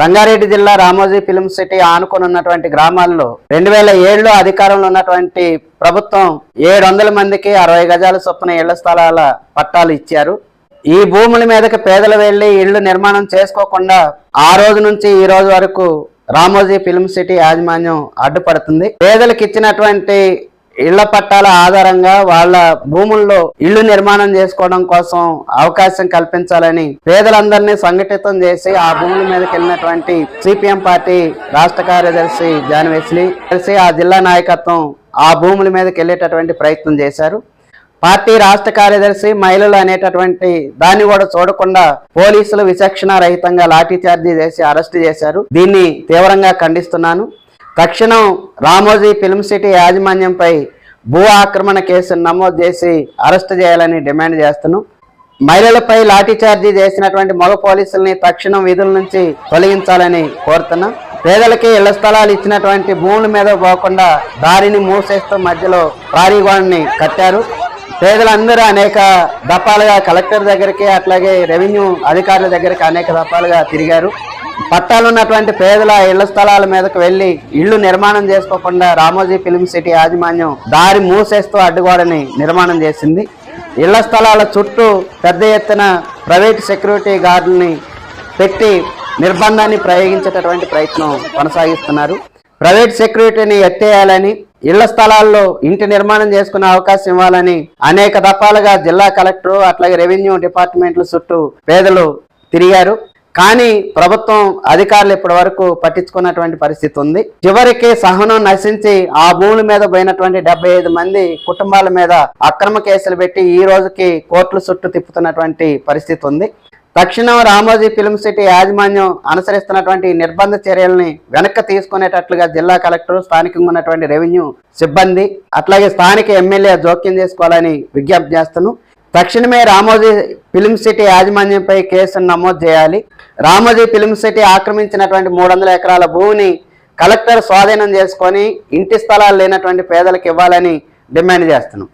రంగారెడ్డి జిల్లా Ramoji film city ఆనుకొని ఉన్నటువంటి గ్రామాల్లో రెండు వేల ఏడులో అధికారంలో ఉన్నటువంటి ప్రభుత్వం ఏడు వందల మందికి అరవై గజాల చొప్పున ఇళ్ళ స్థలాల పట్టాలు ఇచ్చారు. ఈ భూముల మీదకి పేదలు వెళ్ళి ఇళ్ళు నిర్మాణం చేసుకోకుండా ఆ రోజు నుంచి ఈ రోజు వరకు రామోజీ ఫిలిం సిటీ యాజమాన్యం అడ్డుపడుతుంది. పేదలకు ఇచ్చినటువంటి ఇళ్ళ పట్టాల ఆధారంగా వాళ్ళ భూముల్లో ఇళ్ళు నిర్మాణం చేసుకోవడం కోసం అవకాశం కల్పించాలని పేదలందరినీ సంఘటితం చేసి ఆ భూముల మీదకి వెళ్ళినటువంటి సిపిఎం పార్టీ రాష్ట్ర కార్యదర్శి జాన్ వెస్లీ కలిసి ఆ జిల్లా నాయకత్వం ఆ భూముల మీదకి వెళ్ళేటటువంటి ప్రయత్నం చేశారు. పార్టీ రాష్ట్ర కార్యదర్శి మహిళలు అనేటటువంటి దాన్ని కూడా చూడకుండా పోలీసులు విచక్షణ రహితంగా లాఠీచార్జీ చేసి అరెస్ట్ చేశారు. దీన్ని తీవ్రంగా ఖండిస్తున్నాను. తక్షణం రామోజీ ఫిల్మ్ సిటీ యాజమాన్యంపై భూ ఆక్రమణ కేసును నమోదు చేసి అరెస్ట్ చేయాలని డిమాండ్ చేస్తున్నాం. మహిళలపై లాఠీచార్జీ చేసినటువంటి మగ పోలీసుల్ని తక్షణం విధుల నుంచి తొలగించాలని కోరుతున్నాం. పేదలకి ఇళ్ళ స్థలాలు ఇచ్చినటువంటి భూముల మీద పోకుండా దారిని మూసేస్తూ మధ్యలో ప్రారీగోడని కట్టారు. పేదలందరూ అనేక దఫాలుగా కలెక్టర్ దగ్గరికి అట్లాగే రెవెన్యూ అధికారుల దగ్గరికి అనేక దఫాలుగా తిరిగారు. పట్టాలున్నటువంటి పేదల ఇళ్ళ స్థలాల మీదకు వెళ్ళి ఇళ్ళు నిర్మాణం చేసుకోకుండా రామోజీ ఫిలిం సిటీ యాజమాన్యం దారి మూసేస్తూ అడ్డుగోడని నిర్మాణం చేసింది. ఇళ్ళ స్థలాల చుట్టూ పెద్ద ఎత్తున ప్రైవేట్ సెక్యూరిటీ గార్డుల్ని పెట్టి నిర్బంధాన్ని ప్రయోగించేటటువంటి ప్రయత్నం కొనసాగిస్తున్నారు. ప్రైవేట్ సెక్యూరిటీని ఎత్తేయాలని ఇళ్ళ స్థలాల్లో ఇంటి నిర్మాణం చేసుకునే అవకాశం ఇవ్వాలని అనేక దఫాలుగా జిల్లా కలెక్టర్ అట్లాగే రెవెన్యూ డిపార్ట్మెంట్ల చుట్టూ పేదలు తిరిగారు. కానీ ప్రభుత్వం అధికారులు ఇప్పటి వరకు పట్టించుకున్నటువంటి పరిస్థితి ఉంది. చివరికి సహనం నశించి ఆ భూముల మీద పోయినటువంటి డెబ్బై ఐదు మంది కుటుంబాల మీద అక్రమ కేసులు పెట్టి ఈ రోజుకి కోర్టుల చుట్టూ తిప్పుతున్నటువంటి పరిస్థితి ఉంది. తక్షణం రామోజీ ఫిల్మ్ సిటీ యాజమాన్యం అనుసరిస్తున్నటువంటి నిర్బంధ చర్యల్ని వెనక్కి తీసుకునేటట్లుగా జిల్లా కలెక్టర్ స్థానికంగా ఉన్నటువంటి రెవెన్యూ సిబ్బంది అట్లాగే స్థానిక ఎమ్మెల్యే జోక్యం చేసుకోవాలని విజ్ఞప్తి చేస్తున్నాను తక్షణమే రామోజీ ఫిలిం సిటీ యాజమాన్యంపై కేసును నమోదు చేయాలి. రామోజీ ఫిలిం సిటీ ఆక్రమించినటువంటి మూడు వందల ఎకరాల భూమిని కలెక్టర్ స్వాధీనం చేసుకొని ఇంటి స్థలాలు లేనటువంటి పేదలకు ఇవ్వాలని డిమాండ్ చేస్తున్నాం.